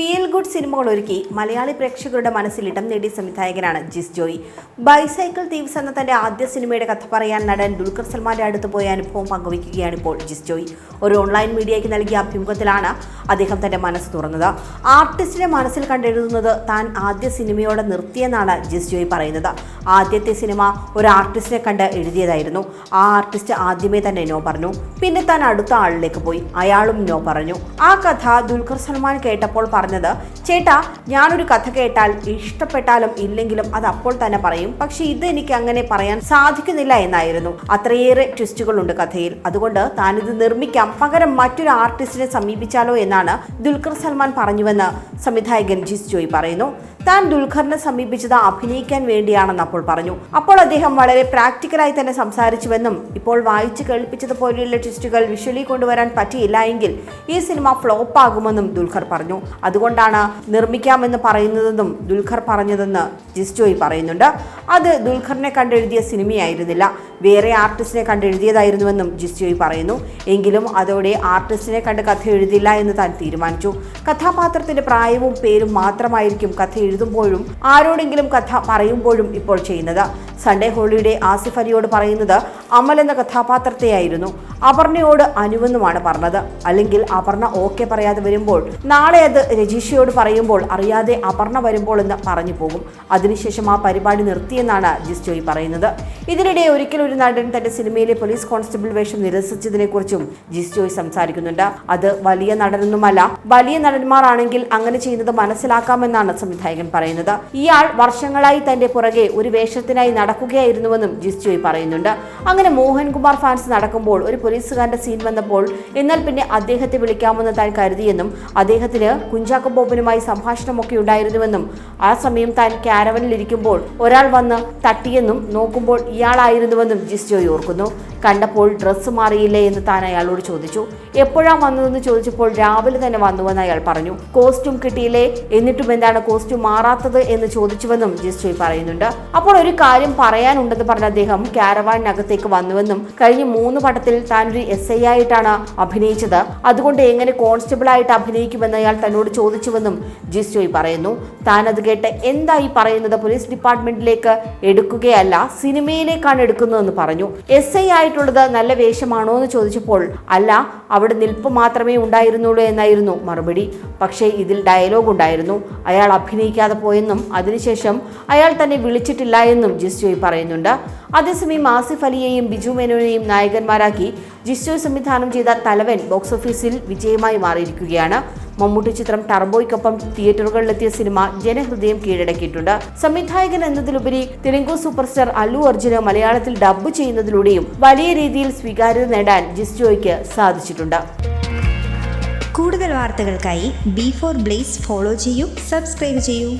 Feel good സിനിമകൾ ഒരുക്കി മലയാളി പ്രേക്ഷകരുടെ മനസ്സിൽ ഇടം നേടിയ സംവിധായകനാണ് ജിസ് ജോയി. ബൈസൈക്കിൾ തീവ്സ് എന്ന തന്റെ ആദ്യ സിനിമയുടെ കഥ പറയാൻ നടൻ ദുൽഖർ സൽമാന്റെ അടുത്ത് പോയ അനുഭവം പങ്കുവയ്ക്കുകയാണ് ഇപ്പോൾ ജിസ് ജോയി. ഒരു ഓൺലൈൻ മീഡിയയ്ക്ക് നൽകിയ അഭിമുഖത്തിലാണ് അദ്ദേഹം തന്റെ മനസ്സ് തുറന്നത്. ആർട്ടിസ്റ്റിന്റെ മനസ്സിൽ കണ്ടെഴുതുന്നത് താൻ ആദ്യ സിനിമയോടെ നിർത്തിയെന്നാണ് ജിസ് ജോയി പറയുന്നത്. ആദ്യത്തെ സിനിമ ഒരു ആർട്ടിസ്റ്റിനെ കണ്ട് എഴുതിയതായിരുന്നു. ആ ആർട്ടിസ്റ്റ് ആദ്യമേ തന്നെ നോ പറഞ്ഞു. പിന്നെ താൻ അടുത്ത ആളിലേക്ക് പോയി. അയാളും നോ പറഞ്ഞു. ആ കഥ ദുൽഖർ സൽമാൻ കേട്ടപ്പോൾ പറഞ്ഞത് ചേട്ടാ ഞാനൊരു കഥ കേട്ടാൽ ഇഷ്ടപ്പെട്ടാലും ഇല്ലെങ്കിലും അത് അപ്പോൾ തന്നെ പറയും. പക്ഷെ ഇത് എനിക്ക് അങ്ങനെ പറയാൻ സാധിക്കുന്നില്ല എന്നായിരുന്നു. അത്രയേറെ ട്വിസ്റ്റുകളുണ്ട് കഥയിൽ. അതുകൊണ്ട് താനിത് നിർമ്മിക്കാം. പകരം മറ്റൊരു ആർട്ടിസ്റ്റിനെ സമീപിച്ചാലോ എന്നാണ് ദുൽഖർ സൽമാൻ പറഞ്ഞുവെന്ന് സംവിധായകൻ ജിസ് ജോയ് പറയുന്നു. താൻ ദുൽഖറിനെ സമീപിച്ചത് അഭിനയിക്കാൻ വേണ്ടിയാണെന്ന് അപ്പോൾ പറഞ്ഞു. അപ്പോൾ അദ്ദേഹം വളരെ പ്രാക്ടിക്കലായി തന്നെ സംസാരിച്ചുവെന്നും ഇപ്പോൾ വായിച്ചു കേൾപ്പിച്ചതുപോലെയുള്ള ട്വിസ്റ്റുകൾ വിഷ്വലി കൊണ്ടുവരാൻ പറ്റിയില്ല എങ്കിൽ ഈ സിനിമ ഫ്ലോപ്പ് ആകുമെന്നും ദുൽഖർ പറഞ്ഞു. അതുകൊണ്ടാണ് നിർമ്മിക്കാമെന്ന് പറയുന്നതെന്നും ദുൽഖർ പറഞ്ഞതെന്ന് ജിസ്റ്റോയി പറയുന്നുണ്ട്. അത് ദുൽഖറിനെ കണ്ടെഴുതിയ സിനിമയായിരുന്നില്ല. വേറെ ആർട്ടിസ്റ്റിനെ കണ്ട് എഴുതിയതായിരുന്നുവെന്നും ജിസ്റ്റോയി പറയുന്നു. എങ്കിലും അതോടെ ആർട്ടിസ്റ്റിനെ കണ്ട് കഥ എഴുതില്ല എന്ന് താൻ തീരുമാനിച്ചു. കഥാപാത്രത്തിന്റെ പ്രായവും പേരും മാത്രമായിരിക്കും കഥ എഴുതുമ്പോഴും ആരോടെങ്കിലും കഥ പറയുമ്പോഴും ഇപ്പോൾ ചെയ്യുന്നത്. സൺഡേ ഹോളിയുടെ ആസിഫ് അലിയോട് പറയുന്നത് അമൽ എന്ന കഥാപാത്രത്തെയായിരുന്നു. അപർണയോട് അനുവെന്നുമാണ് പറഞ്ഞത്. അല്ലെങ്കിൽ അപർണ ഓക്കെ പറയാതെ വരുമ്പോൾ നാളെ അത് രജീഷയോട് പറയുമ്പോൾ അറിയാതെ അപർണ വരുമ്പോൾ എന്ന് പറഞ്ഞു പോകും. അതിനുശേഷം ആ പരിപാടി നിർത്തിയെന്നാണ് ജിസ്റ്റോയി പറയുന്നത്. ഇതിനിടെ ഒരിക്കൽ ഒരു നടൻ തന്റെ സിനിമയിലെ പോലീസ് കോൺസ്റ്റബിൾ വേഷം നിരസിച്ചതിനെക്കുറിച്ചും ജോയ് സംസാരിക്കുന്നുണ്ട്. അത് വലിയ നടനൊന്നുമല്ല വലിയ നടന്മാരാണെങ്കിൽ അങ്ങനെ ചെയ്യുന്നത് മനസ്സിലാക്കാമെന്നാണ് സംവിധായകൻ പറയുന്നത്. ഇയാൾ വർഷങ്ങളായി തന്റെ പുറകെ ഒരു വേഷത്തിനായി നടക്കുകയായിരുന്നുവെന്നും ജിസ് ജോയ് പറയുന്നുണ്ട്. അങ്ങനെ മോഹൻകുമാർ ഫാൻസ് നടക്കുമ്പോൾ ഒരു പോലീസുകാരന്റെ സീൻ വന്നപ്പോൾ എന്നാൽ പിന്നെ അദ്ദേഹത്തെ വിളിക്കാമെന്ന് താൻ കരുതിയെന്നും അദ്ദേഹത്തിന് കുഞ്ചാക്കോ ബോബനുമായി സംഭാഷണമൊക്കെ ഉണ്ടായിരുന്നുവെന്നും ആ സമയം താൻ ക്യാരവനിൽ ഇരിക്കുമ്പോൾ ഒരാൾ വന്ന് തട്ടിയെന്നും നോക്കുമ്പോൾ ഇയാളായിരുന്നുവെന്നും ജിസ്റ്റോയി ഓർക്കുന്നു കണ്ടപ്പോൾ ഡ്രസ്സ് മാറിയില്ലേ എന്ന് താൻ അയാളോട് ചോദിച്ചു. എപ്പോഴാണ് വന്നതെന്ന് ചോദിച്ചപ്പോൾ രാവിലെ തന്നെ വന്നുവെന്ന് അയാൾ പറഞ്ഞു. കോസ്റ്റ്യൂം കിട്ടിയില്ലേ? എന്നിട്ടും എന്താണ് കോസ്റ്റ്യൂം മാറാത്തത് എന്ന് ചോദിച്ചുവെന്നും ജിസ്റ്റോയി പറയുന്നുണ്ട്. അപ്പോൾ ഒരു കാര്യം പറയാനുണ്ടെന്ന് പറഞ്ഞ അദ്ദേഹം കാരവാനിനകത്തേക്ക് വന്നുവെന്നും കഴിഞ്ഞ മൂന്ന് പടത്തിൽ താൻ ഒരു എസ് ഐ ആയിട്ടാണ് അഭിനയിച്ചത്. അതുകൊണ്ട് എങ്ങനെ കോൺസ്റ്റബിൾ ആയിട്ട് അഭിനയിക്കുമെന്ന് അയാൾ തന്നോട് ചോദിച്ചുവെന്നും ജിസ്റ്റോയ് പറയുന്നു. താൻ അത് കേട്ട് എന്തായി പറയുന്നത് പോലീസ് ഡിപ്പാർട്ട്മെന്റിലേക്ക് എടുക്കുകയല്ല സിനിമയിലേക്കാണ് എടുക്കുന്നതെന്ന് പറഞ്ഞു. എസ് ഐ ആയിട്ടുള്ളത് നല്ല വേഷമാണോ എന്ന് ചോദിച്ചപ്പോൾ അല്ല അവിടെ നിൽപ്പ് മാത്രമേ ഉണ്ടായിരുന്നുള്ളൂ എന്നായിരുന്നു മറുപടി. പക്ഷേ ഇതിൽ ഡയലോഗ് ഉണ്ടായിരുന്നു. അയാൾ അഭിനയിക്കാതെ പോയെന്നും അതിനുശേഷം അയാൾ തന്നെ വിളിച്ചിട്ടില്ല എന്നും ജിസ്ജോയ് പറയുന്നുണ്ട്. അതേസമയം ആസിഫ് അലിയെയും ബിജു മേനോനെയും നായകന്മാരാക്കി ജിസ്റ്റോയ് സംവിധാനം ചെയ്ത തലവൻ ബോക്സ് ഓഫീസിൽ വിജയമായി മാറിയിരിക്കുകയാണ്. മമ്മൂട്ടി ചിത്രം ടർബോയ്ക്കൊപ്പം തിയേറ്ററുകളിലെത്തിയ സിനിമ ജനഹൃദയം കീഴടക്കിയിട്ടുണ്ട്. സംവിധായകൻ എന്നതിലുപരി തെലുങ്കു സൂപ്പർ സ്റ്റാർ അല്ലു അർജുന മലയാളത്തിൽ ഡബ് ചെയ്യുന്നതിലൂടെയും വലിയ രീതിയിൽ സ്വീകാര്യത നേടാൻ ജിസ്റ്റോയ്ക്ക് സാധിച്ചിട്ടുണ്ട്. കൂടുതൽ വാർത്തകൾക്കായി ബി ഫോർ ബ്ലേസ് ഫോളോ ചെയ്യൂ സബ്സ്ക്രൈബ് ചെയ്യൂ.